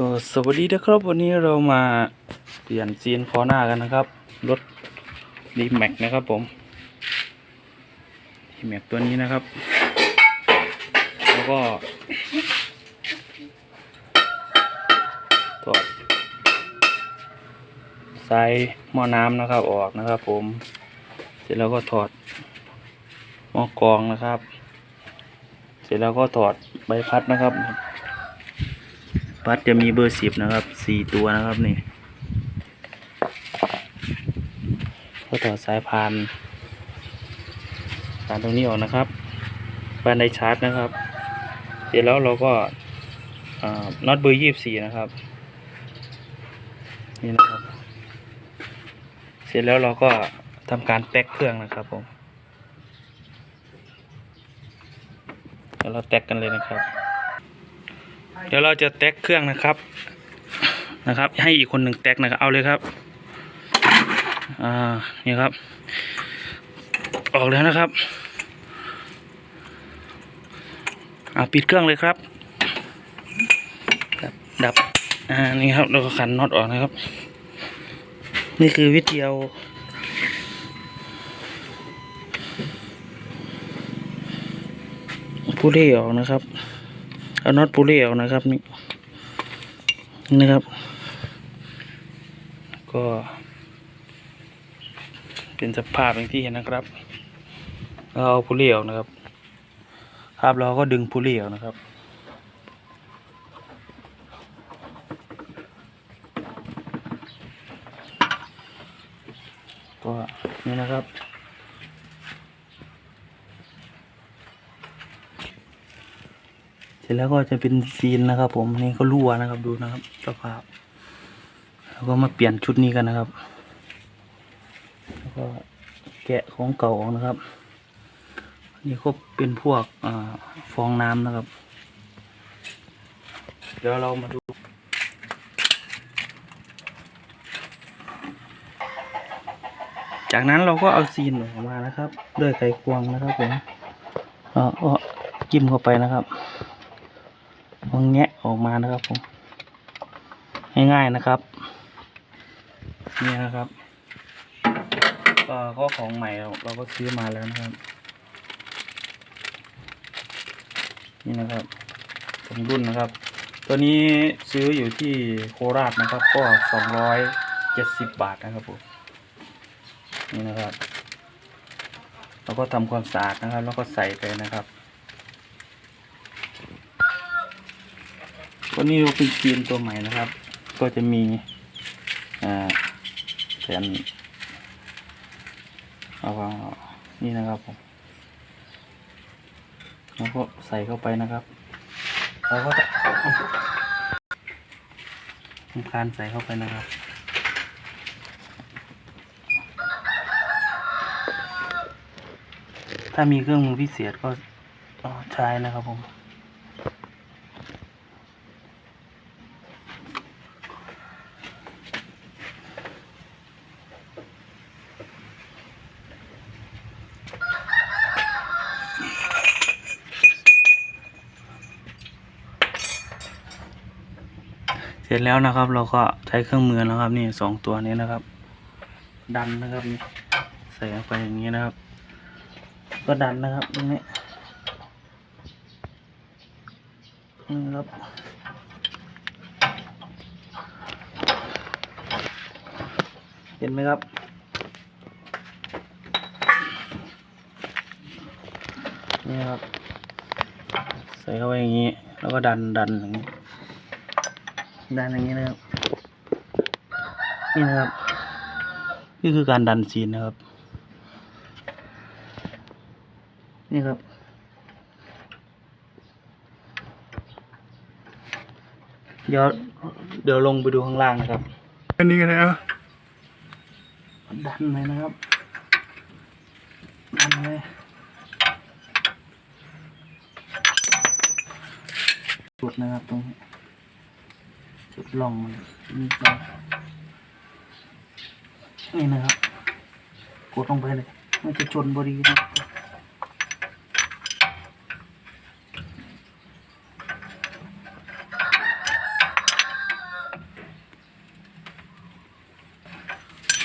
ก็สวัสดีนะครับ วันนี้เรามาเปลี่ยนซีนคอหน้ากันนะครับ รถดีแม็กนะครับผมดีแม็กตัวนี้นะครับ แล้วก็ถอดสายหม้อน้ำนะครับออกนะครับ ผม เสร็จแล้วก็ถอดหม้อกรองนะครับ เสร็จแล้วก็ถอดใบพัดนะครับ พัดจะมีเบอร์สิบนะครับสี่ตัวนะครับนี่ก็ต่อสายพานพานตรงนี้ออกนะครับพานไดชาร์จนะครับ เสร็จแล้วเราก็น็อตเบอร์ยี่สิบสี่นะครับนี่นะครับ เสร็จแล้วเราก็ทำการแต็กเครื่องนะครับผมเดี๋ยวเราแต็กกันเลยนะครับ เดี๋ยวเราจะแต็กเครื่องนะครับนะครับ ให้อีกคนหนึ่งแต็กนะครับเอาเลยครับอ่านี่ครับ ออกแล้วนะครับอ่าปิดเครื่องเลยครับครับ ดับอ่านี่ครับเราก็ขันน็อตออกนะครับ นี่คือวิธีเอาผู้เล่ออกนะครับ เอาน็อตปูเล่ออกนะครับนี่นะครับ ก็ เป็นสภาพอย่างที่เห็นนะครับเราเอาปูเล่ออกนะครับภาพเราก็ดึงปูเล่ออกนะครับก็นี่นะครับ เส ร็จแล้วก็จะเป็นซีนนะครับ ผมนี่ก็รั่วนะครับดูนะครับสภาพแล้วก็มาเปลี่ยนชุดนี้กันนะครับ แล้วก็แกะของเก่าออกนะครับ นี่ก็เป็นพวกอฟองน้ำนะครับ เดี๋ยวเรามาดูจากนั้นเราก็เอาซีนออกมานะครับ ด้วยไขควงนะครับผมแล้วก็จิ้มเข้าไปนะครับ เอาแงะออกมานะครับผมง่ายๆนะครับนี่นะครับก็ของใหม่เราก็ซื้อมาแล้วนะครับ นี่นะครับผมรุ่นนะครับ ตัวนี้ซื้ออยู่ที่โคราชนะครับ ก็สองร้อยเจ็ดสิบบาทนะครับผมนี่นะครับเราก็ทำความสะอาดนะครับ แล้วก็ใส่ไปนะครับ วันนี้เราเป็นทีมตัวใหม่นะครับ ก็จะมีแผ่นเอาวางนี่นะครับผมแล้วก็ใส่เข้าไปนะครับแล้วก็จะทำการใส่เข้าไปนะครับถ้ามีเครื่องมือพิเศษก็ใช้นะครับผม ร็จแล้วนะครับ เราก็ใช้เครื่องมือนะครับ นี่สองตัวนี้นะครับ ดันนะครับนี่ใส่เข้าไปอย่างนี้นะครับ ก็ดันนะครับตรงนี้นี่ครับเห็นไหมครับนี่ครับ ใส่เข้าไปอย่างนี้ แล้วก็ดันดันอย่างนี้ ดันอย่างนี้นะครับ นี่นะครับ นี่คือการดันซีนนะครับ นี่ครับ เดี๋ยวเดี๋ยวลงไปดูข้างล่างนะครับ อันนี้กันแล้วดันเลยนะครับ ดันเลยจุดนะครับตรงนี้ จุดลองมันนี่ก็นี่นะครับ กดลงไปเลยมันจะชนบอดีนะ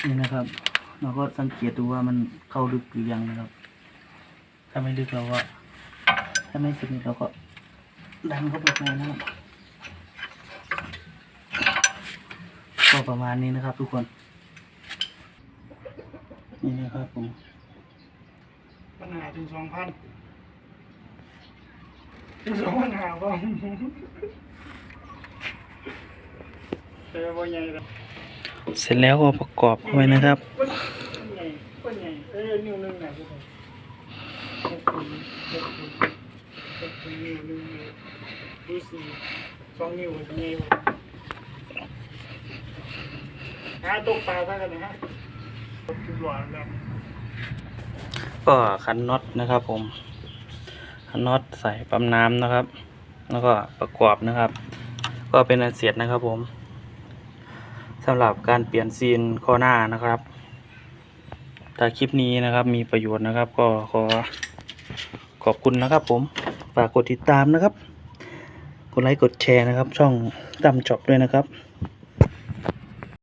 นี่นะครับ เราก็สังเกตดูว่ามันเข้าลึกหรือยังนะครับ ถ้าไม่ลึกเราก็ถ้าไม่สนิทเราก็ดันเข้าไปเลยนะครับ ก็ประมาณนี้นะครับ ทุกคน นี่นะครับผมปัญหาถึงสองพันถึงสองปัญหาบ้างเสร็จแล้วก็ประกอบเข้าไปนะครับปัญไงนิ้วหนึงไหนทุกคนหกคนหกคนหกคนนิ้วหนึงนิ้วดูสี่สองนิ้วเป็นไงาตกปลาซะกันนะฮะจุดหวานแล้วก็ขันน็อตนะครับผมขันน็อตใส่ปั๊มน้ำนะครับ แล้วก็ประกอบนะครับ ก็เป็นอันเสร็จนะครับผมสำหรับการเปลี่ยนซีนข้อหน้านะครับถ้าคลิปนี้นะครับมีประโยชน์นะครับ ก็ขอขอบคุณนะครับ ผมฝากกดติดตามนะครับ กดไลค์กดแชร์นะครับ ช่องตำจอบด้วยนะครับ